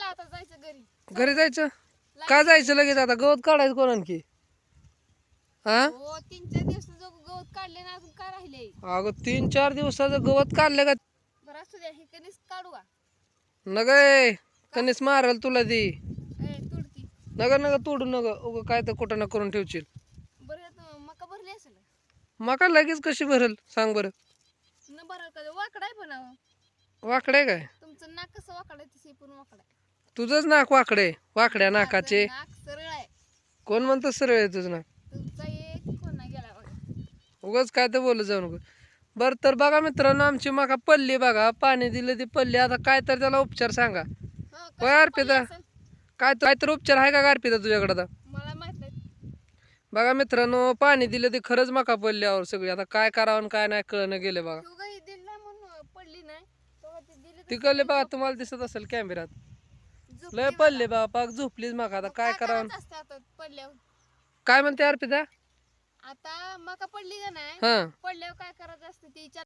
चला आता जायचं घरी. घरी जायचं? का जायचं लगेच आता? गवत काढायचं कोण आणखी हा? हो तीन चार दिवस गवत काढले ना अजून काय राहिले? अगं तीन चार दिवसाचं गवत काढलं का? बरं असू द्या हे कधीच काढू का? नग ए, कणीस मारल तुला ती. ए तुडकी नग नग तोडू नग. उग काय तर कुठं ना करून ठेवशील. बरं मका भरली असेल? मका लगेच कशी भरल? सांग बरं. न भरल का? वाकडा आहे पण अहो. वाकडे काय? तुमचं नाक कसं वाकडं आहे तसे पण वाकडा आहे तुझंच नाक वाकडे वाकड्या नाकाचे. नाक सरळ आहे. कोण म्हणतं सरळ आहे तुझं नाक? तुमचा एक कोणा गेला बघा. उगाच काय तर बोलत जाऊ नको. बरं तर बघा मित्रांनो आमची मका पडली बघा. पाणी दिलं ती पडली आता काय तर त्याला उपचार सांगा. हं, होय अर्पिता? पडली असेल? काय काय तर उपचार आहे का गारपिता तुझ्याकडे आता? मला माहीत नाही. बघा मित्रांनो पाणी दिलं ते खरंच मका पडल्यावर सगळी. आता काय करावं आणि काय नाही कळणं गेलं बघा. तू काही दिली नाही म्हणून पडली नाही. तेव्हा ती दिली तर तिकडले बघा तुम्हाला दिसत असेल कॅमेऱ्यात. लय पडले बा पाक झोपलीच मका आता मग काय करावं? पडल्यावर? काय म्हणते अर्पिता? आता मका पडली का नाही? हा. पडल्यावर काय करायचं असतं ती